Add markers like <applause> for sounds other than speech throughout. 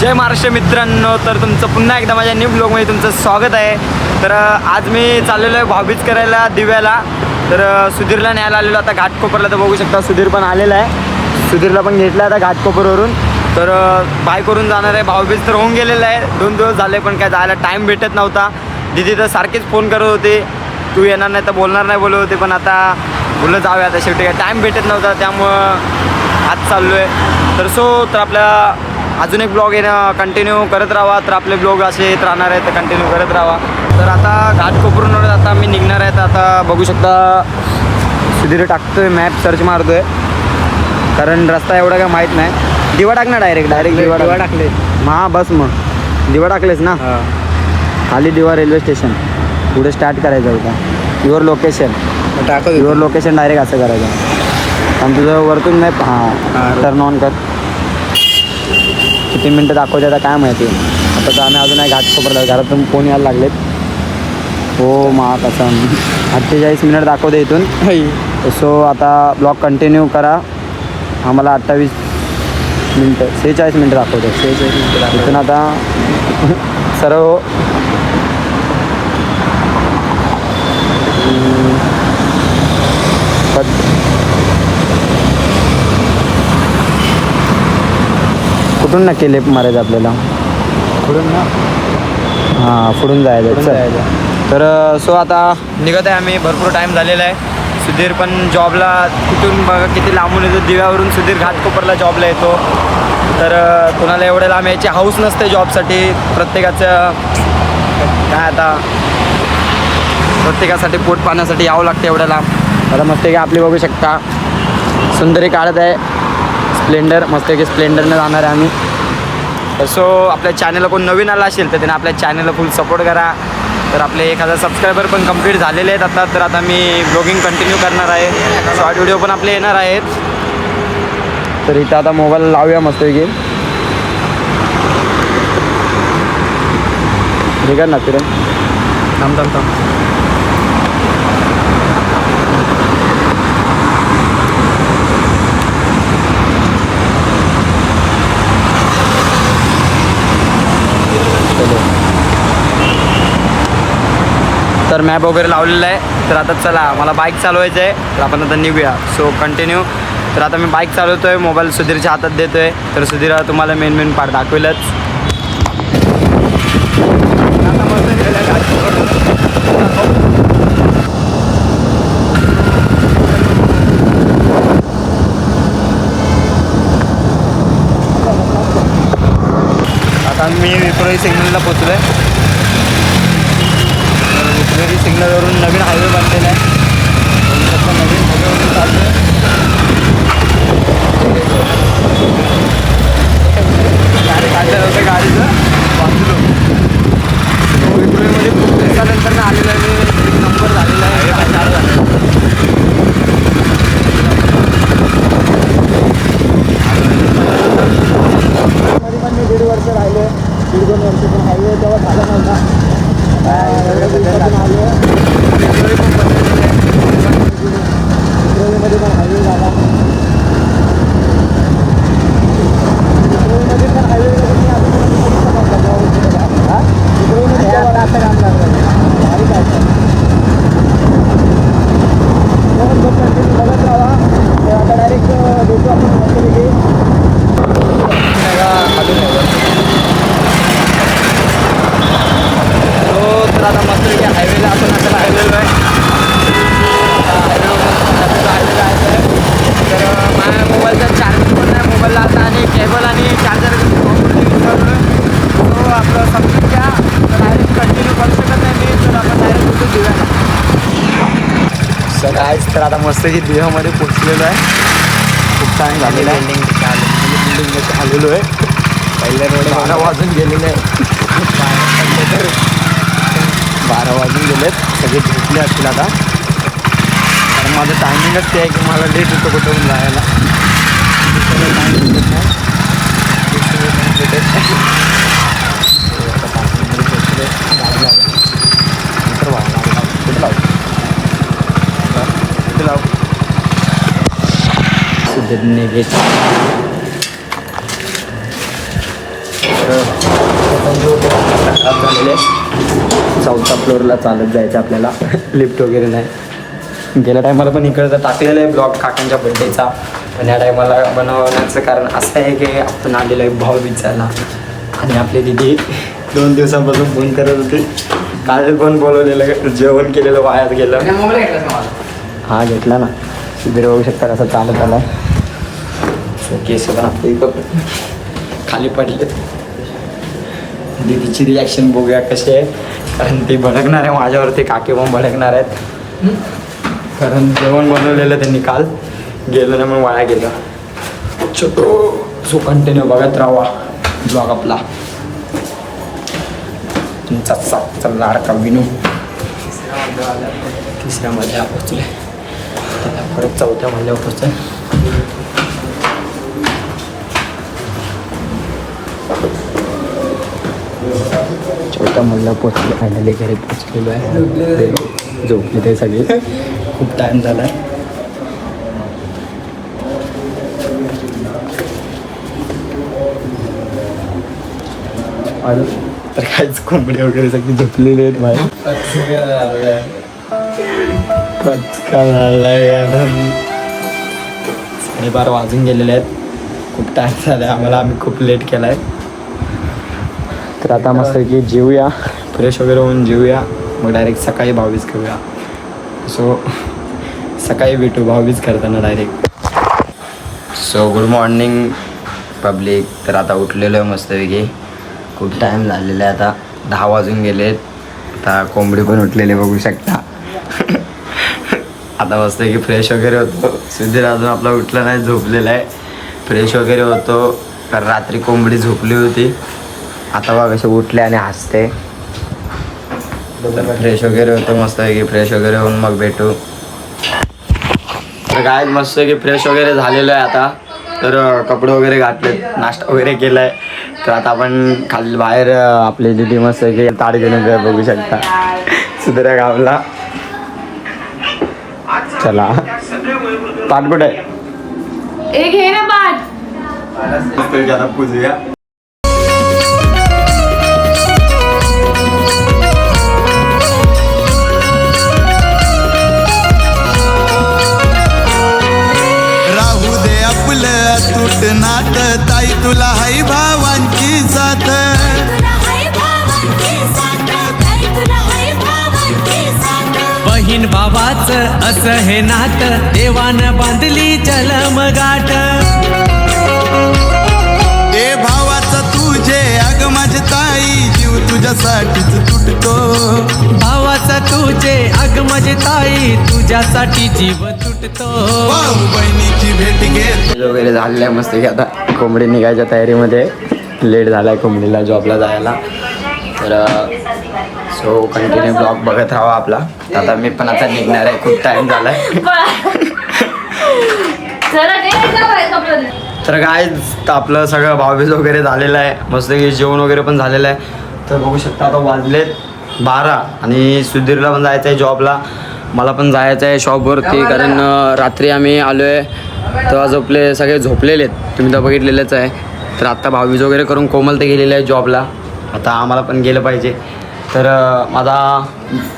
जय महाराष्ट्र मित्रांनो तर तुमचं पुन्हा एकदा माझ्या न्यू ब्लॉगमध्ये तुमचं स्वागत आहे. तर आज मी चाललेलो आहे भाऊबीज करायला दिव्याला. तर सुधीरला न्यायला आलेलो आता घाटकोपरला तर बघू शकता सुधीर पण आलेला आहे. सुधीरला पण घेतला आता घाटकोपरवरून तर बाय करून जाणार आहे. भाऊबीज तर होऊन गेलेलं आहे. दोन दिवस झाले पण काय जायला टाईम भेटत नव्हता. दिदी तर सारखीच फोन करत होते. तू येणार नाही तर बोलणार नाही बोलत होते पण आता बोललं जाऊया. आता शेवटी काय टाईम भेटत नव्हता त्यामुळं आज चाललो आहे तर सो तर आपल्या अजून एक ब्लॉग येणं कंटिन्यू करत राहा. तर आपले ब्लॉग असे येत राहणार आहेत तर कंटिन्यू करत राहा. तर आता घाटकोपरून आता मी निघणार आहे. तर आता बघू शकता सुधीर टाकतोय मॅप सर्च मारतोय. कारण रस्ता एवढा काय माहीत नाही. दिवा टाक ना डायरेक्ट डायरेक्ट दिवा दिवा टाक टाकले हा बस मग. दिवा टाकलेस ना? खाली दिवा रेल्वे स्टेशन पुढे स्टार्ट करायचं होता. युअर लोकेशन टाकत युअर लोकेशन डायरेक्ट असं करायचं. आणि तुझं वरतून मॅप हां. टर्न ऑन कर. किती मिनटं दाखवते आता काय माहिती. आता तर आम्ही अजून आहे घाटकोपरला घरातून फोन यायला लागलेत. हो मा कसं अठ्ठेचाळीस मिनिट दाखवते इथून. सो आता ब्लॉग कंटिन्यू करा. आम्हाला अठ्ठावीस मिनटं सेहेचाळीस मिनटं दाखवते. सेहेचाळीस मिनटं इथून आता सर्व कुठून नक्की लेप मारायचं आपल्याला? पुढून ना? हां पुढून जायचं चल. तर सो आता निघत आहे आम्ही. भरपूर टाईम झालेला आहे. सुधीर पण जॉबला कुठून बघा किती लांबून येतो. दिव्यावरून सुधीर घाटकोपरला जॉबला येतो. तर अ, कोणाला एवढ्या लांब यायची हाऊस नसते जॉबसाठी प्रत्येकाचं काय आता? प्रत्येकासाठी पोट पाण्यासाठी यावं लागतं एवढ्या लांब आता मस्त की आपली बघू शकता. सुंदरी काढत आहे. स्प्लेंडर मस्तपैकी स्प्लेंडरनं जाणार आहे आम्ही. सो आपल्या चॅनलला कोण नवीन आला असेल तर त्याने आपल्या चॅनलला फुल सपोर्ट करा. तर आपले एक हजार सबस्क्रायबर पण कंप्लीट झालेले आहेत आता. तर आता मी ब्लॉगिंग कंटिन्यू करणार आहे. शॉर्ट व्हिडिओ पण आपले येणार आहेत. तर इथं आता मोबाईल लावूया मस्तपैकी की ठीक आहे ना फिरून. थांब थांब थांब. तर मॅप वगैरे लावलेला आहे. तर आता चला मला बाईक चालवायचं आहे तर आपण आता निघूया. सो कंटिन्यू तर आता मी बाईक चालवतो आहे मोबाईल सुधीरच्या हातात देतो आहे तर सुधीर तुम्हाला मेन मेन पार्ट दाखवेलच. आता मी विप्रोई सिग्नलला पोचलो आहे तर सिग्नलवरून नवीन हायवे बांधलेला आहे. नवीन हायवेवरून चाललो आहे गाडी काढलं होतं गाडीचं वाचलो तो विक्रोळीमध्ये खूप दिवसानंतर ना आलेला आहे मी एक नंबर झालेला आहे काय चालू झालं मध्ये पण मी दीड वर्ष राहिले दीड दोन वर्ष पण हायवे तेव्हा झाला नव्हता आता एवढ्या दिवसातून आलो विक्रोळी पण बनलेलं आहे. विक्रोळीमध्ये पण हायवे झाला विक्रोळीमध्ये पण हायवे मी अजून हा? विक्रोळीमध्ये आता आता काम लागलं भारी काय तर. म्हणून बघ continue बघत राहा तर आता डायरेक्ट भेटू आपण मस्तपैकी. तो तर आता मस्तपैकी हायवेला आपण आता राहिलेलो आहे आता हायवेवर राहिलेलं आहे तर अं, माझ्या मोबाईलचा चार्जिंग पण नाही मोबाईलला आता आणि केबल आणि चार्जर विसरलो तो आपलं समजून घ्या तर डायरेक्ट कंटिन्यू करू शकत नाही मी तर आपण डायरेक्ट कुठे देऊया आहेच तर आता मस्त की दिव्यामध्ये पोचलेलो आहे. खूप टाईम झालेला आहे. बिल्डिंगमध्ये आलेलो आहे. पहिल्या रोड बारा वाजून गेलेले आहे बारा वाजून गेलेत. सगळे झोपले असतील आता. कारण माझं टायमिंगच ते आहे की मला लेट होतं कुठून जायला. Time भेटत नाही. दुसरं time भेटत नाही. तर आता पाचमध्ये पोचलोय. गाडी लावूया. नंतर व्हावं लागेल. कुठं लावू? कुठं लावू? चौथ्या फ्लोअरला चालत जायचं आपल्याला. लिफ्ट वगैरे नाही. गेल्या टायमाला पण इकडचं टाकलेलं आहे ब्लॉग काकांच्या बड्डेचा पण या टायमाला बनवण्याचं कारण असं आहे की आपण आलेलो आहे भाऊ विचारला. आणि आपली दिदी दोन दिवसापासून फोन करत होती. काल पण बोलवलेलं जेवण केलेलं वायात गेलं. हा घेतला ना. सुधीर बघू शकता कसं चालत आला केस खाली पडले. दीदीची रिॲक्शन बघूया कशी आहे. कारण ते भडकणार आहे माझ्यावरती काके पण भडकणार आहेत. कारण जेवण बनवलेलं त्यांनी काल. गेलं नाही मग वाया गेलं. छोटो सो कंटिन्यू बघत राहा ब्लॉग आपला तुमचा सातचा लाडका विनू. तिसऱ्या मधल्या पोचले परत चौथ्या मधल्यावर पोचले चौथ्या मधल्या पोचले फायनली घरी पोचलेलो आहे. झोपले ते सगळे. खूप टाईम झाला. आहे तर काहीच कोंबडी वगैरे सगळी झोपलेली आहेत माझ्या साडेबारा वाजून गेलेले आहेत. खूप टाईम झाला आहे आम्हाला आम्ही खूप लेट केला आहे तर आता मस्त की जेवूया फ्रेश वगैरे होऊन जेवूया मग डायरेक्ट सकाळी भावीच करूया सो सकाळी भेटू भावीच करताना direct so good morning public तर आता उठलेलो आहे मस्तपैकी. खूप टाईम झालेला आहे आता. दहा वाजून गेले आता कोंबडी पण उठलेली बघू शकता. आता मस्त की फ्रेश वगैरे होतो. सुधीर अजून आपला उठला नाही झोपलेला आहे. फ्रेश वगैरे होतो. कारण रात्री कोंबडी झोपली होती. आता बघ कसे उठले आणि हसते. फ्रेश वगैरे होतो मस्त की फ्रेश वगैरे होऊन मग भेटू. तर काय मस्त की फ्रेश वगैरे झालेलो आहे आता. तर कपडे वगैरे घातले नाश्ता वगैरे केला आहे तर आता आपण खाली बाहेर आपली दिदी मस्त की ताड घेऊन बघू शकता. सुधऱ्या गावला. चला. कुठे आहे? एक हे ना आता पूजूया. बहीण भावाच असं हे नात. देवानं बांधली जलमगाठ ए भावाचा तुझे अग माझी ताई जीव तुझ्यासाठीच तुटतो. भावाचा तुझे अग माझी ताई तुझ्यासाठी जीव तुटतो. भाऊ बहिणीची भेट घेत. वगैरे झालेलं आहे मस्त की आता कोंबडी निघायच्या तयारीमध्ये. लेट झाला आहे कोंबडीला जॉबला जायला. तर सो कंटिन्यू ब्लॉग बघत राहा आपला. आता मी पण आता निघणार आहे. खूप टाईम झाला आहे चला ते एकदा बाहेर कपडे दे. तर काय आपलं सगळं भावबीज वगैरे झालेलं आहे. मस्त की जेवण वगैरे पण झालेलं आहे. तर बघू शकता आता वाजलेत बारा आणि सुधीरला पण जायचं आहे जॉबला मला पण जायचं आहे शॉपवरती कारण रात्री आम्ही आलो आहे तेव्हा झोपले सगळे झोपलेले आहेत. तुम्ही तर बघितलेलंच आहे. तर आत्ता भावीज वगैरे करून कोमल ते गेलेले आहे जॉबला आता आम्हाला पण गेलं पाहिजे. तर माझा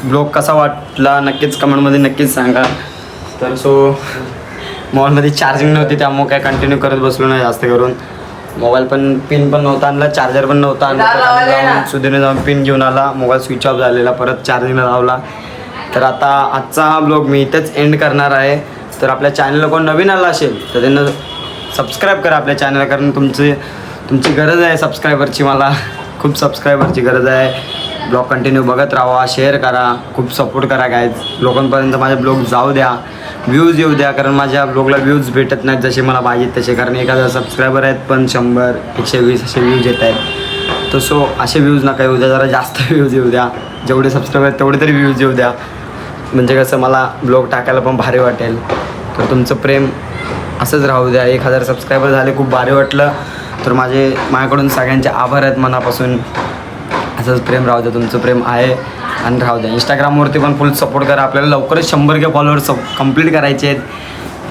ब्लॉग कसा वाटला नक्कीच कमेंटमध्ये नक्कीच सांगा. तर सो मोबाईलमध्ये चार्जिंग नव्हती त्यामुळे काय कंटिन्यू करत बसलो नाही जास्त करून. मोबाईल पण पिन पण नव्हता आणला चार्जर पण नव्हता आणला. सुधीरने जाऊन पिन घेऊन आला. मोबाईल स्विच ऑफ झालेला परत चार्जिंगला लावला. तर आता आजचा हा ब्लॉग मी इथेच एंड करणार आहे. तर आपल्या चॅनलला कोण नवीन आला असेल तर त्यांना सबस्क्राईब करा आपल्या चॅनलला कारण तुमची तुमची गरज आहे सबस्क्रायबरची मला. खूप सबस्क्रायबरची गरज आहे. ब्लॉग कंटिन्यू बघत राहा शेअर करा खूप सपोर्ट करा काय लोकांपर्यंत माझे ब्लॉग जाऊ द्या व्ह्यूज येऊ द्या कारण माझ्या ब्लॉगला व्ह्यूज भेटत नाहीत जसे मला पाहिजेत तसे कारण एक हजार सबस्क्रायबर आहेत पण शंभर एकशे वीस असे व्ह्यूज येत आहेत. तर सो असे व्ह्यूज नका येऊ द्या जरा जास्त <laughs> व्ह्यूज येऊ द्या. जेवढे सबस्क्रायबर आहेत तेवढे तरी व्ह्यूज येऊ द्या. म्हणजे कसं मला ब्लॉग टाकायला पण भारी वाटेल. तर तुमचं प्रेम असंच राहू द्या. एक हजार सबस्क्रायबर झाले खूप भारी वाटलं. तर माझे माझ्याकडून सगळ्यांचे आभार आहेत मनापासून. असंच प्रेम राहू द्या तुमचं प्रेम आहे आणि राहू द्या इंस्टाग्रामवरती पण फुल सपोर्ट करा. आपल्याला लवकरच शंभर के फॉलोअर्स कंप्लीट करायचे आहेत.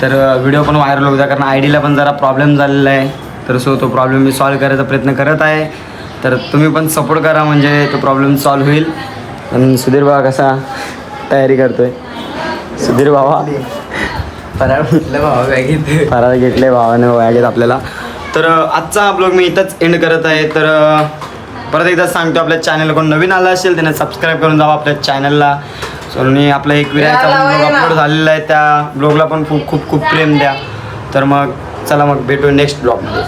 तर व्हिडिओ पण व्हायरल होऊ द्या कारण आय डीला पण जरा प्रॉब्लेम झालेला आहे. तर सो तो प्रॉब्लेम मी सॉल्व करायचा प्रयत्न करत आहे. तर तुम्ही पण सपोर्ट करा म्हणजे तो प्रॉब्लेम सॉल्व्ह होईल. आणि सुधीर बाबा कसा तयारी करतोय? सुधीर बाबा फराळ म्हटलं भावा बॅगेत फराळ घेतले भावाने वयागेत आपल्याला. तर आजचा ब्लॉग मी इथंच एंड करत आहे. तर परत एकदा सांगतो आपल्या चॅनल कोण नवीन आला असेल त्याने सबस्क्राईब करून जावा आपल्या चॅनलला आणि आपला एक विरायचा ब्लॉग अपलोड झालेला आहे त्या ब्लॉगला पण खूप खूप खूप प्रेम द्या. तर मग चला मग भेटू नेक्स्ट ब्लॉगमध्ये